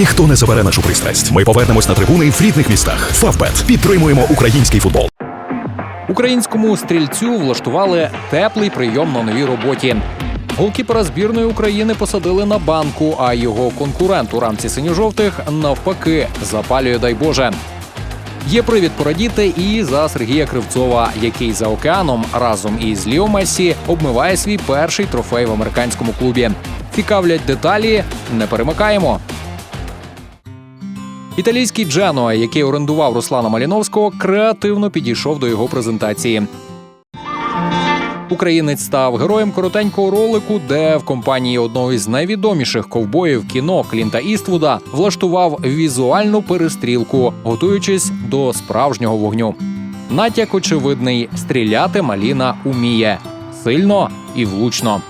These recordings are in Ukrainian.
Ніхто не забере нашу пристрасть. Ми повернемось на трибуни в рідних містах. Фавбет підтримуємо український футбол. Українському стрільцю влаштували теплий прийом на новій роботі. Голкіпера збірної України посадили на банку, а його конкурент у рамці синьо-жовтих навпаки запалює дай Боже. Є привід порадіти і за Сергія Кривцова, який за океаном разом із Ліо Месі обмиває свій перший трофей в американському клубі. Цікавлять деталі, не перемикаємо. Італійський Дженуа, який орендував Руслана Маліновського, креативно підійшов до його презентації. Українець став героєм коротенького ролику, де в компанії одного із найвідоміших ковбоїв кіно Клінта Іствуда влаштував візуальну перестрілку, готуючись до справжнього вогню. Натяк очевидний: стріляти Маліна уміє сильно і влучно.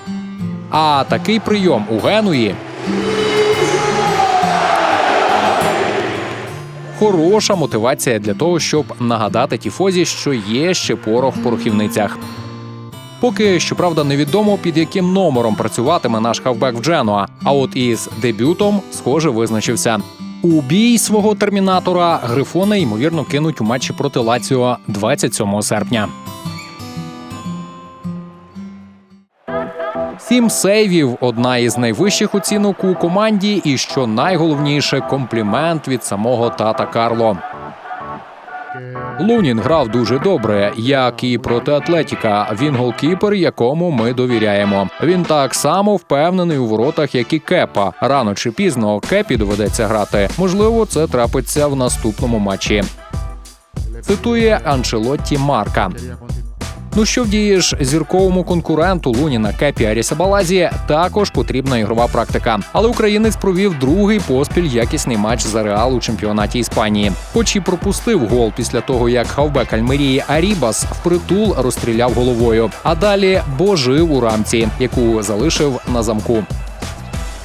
А такий прийом у Генуї хороша мотивація для того, щоб нагадати тіфозі, що є ще порох в порохівницях. Поки щоправда невідомо під яким номером працюватиме наш хавбек в Дженуа. А от із дебютом, схоже, визначився. У бій свого термінатора грифони ймовірно кинуть у матчі проти Лаціо 27 серпня. Сім сейвів одна із найвищих оцінок у команді, і що найголовніше комплімент від самого тата Карло. Лунін грав дуже добре, як і проти Атлетіка. Він голкіпер, якому ми довіряємо. Він так само впевнений у воротах, як і Кепа. Рано чи пізно Кепі доведеться грати. Можливо, це трапиться в наступному матчі. Цитує Анчелотті Марка. Ну що вдієш зірковому конкуренту Луніна Кепі Арісабалазі також потрібна ігрова практика. Але українець провів другий поспіль якісний матч за реал у чемпіонаті Іспанії. Хоч і пропустив гол після того, як хавбек Альмерії Арібас впритул розстріляв головою. А далі божив у рамці, яку залишив на замку.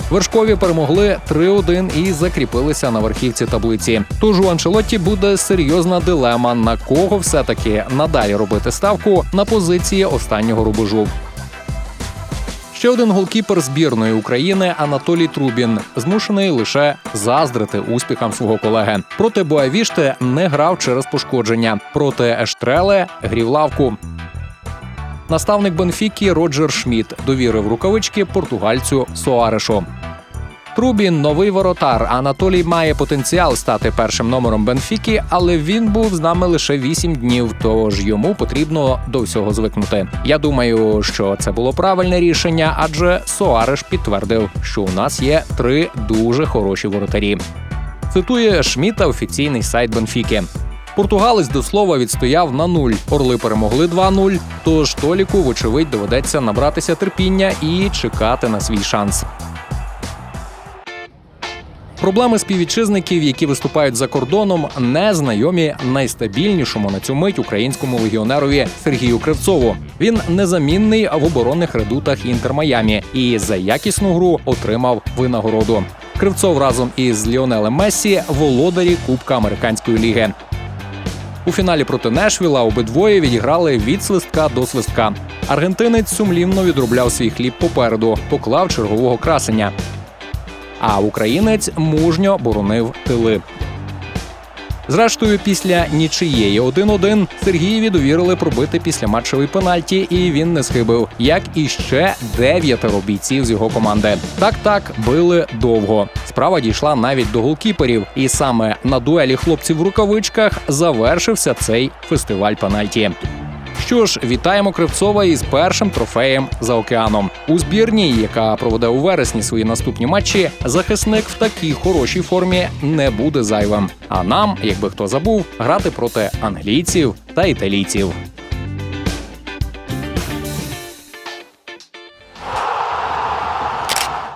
Вершкові перемогли 3-1 і закріпилися на верхівці таблиці. Тож у Анчелотті буде серйозна дилема, на кого все-таки надалі робити ставку на позиції останнього рубежу. Ще один голкіпер збірної України Анатолій Трубін змушений лише заздрити успіхам свого колеги. Проти Боавіште не грав через пошкодження. Проти Ештреле грів лавку. Наставник Бенфіки Роджер Шмідт довірив рукавички португальцю Соарешу. Трубін новий воротар. Анатолій має потенціал стати першим номером Бенфіки, але він був з нами лише 8 днів, тож йому потрібно до всього звикнути. Я думаю, що це було правильне рішення, адже Соареш підтвердив, що у нас є три дуже хороші воротарі. Цитує Шміта офіційний сайт Бенфіки. Португалець до слова відстояв на нуль. Орли перемогли 2-0, Тож Толіку, вочевидь, доведеться набратися терпіння і чекати на свій шанс. Проблеми співвітчизників, які виступають за кордоном, не знайомі найстабільнішому на цю мить українському легіонерові Сергію Кривцову. Він незамінний в оборонних редутах Інтер Майамі і за якісну гру отримав винагороду. Кривцов разом із Ліонелем Мессі володарі Кубка американської ліги. У фіналі проти Нешвіла обидвоє відіграли від свистка до свистка. Аргентинець сумлінно відробляв свій хліб попереду, поклав чергового красення. А українець мужньо боронив тили. Зрештою, після нічиєї 1-1 Сергієві довірили пробити післяматчевий пенальті, і він не схибив, як і ще дев'ятеро бійців з його команди. Так так били довго. Справа дійшла навіть до голкіперів, і саме на дуелі хлопців в рукавичках завершився цей фестиваль пенальті. Що ж, вітаємо Кривцова із першим трофеєм за океаном у збірній, яка проведе у вересні свої наступні матчі. Захисник в такій хорошій формі не буде зайвим. А нам, якби хто забув, грати проти англійців та італійців.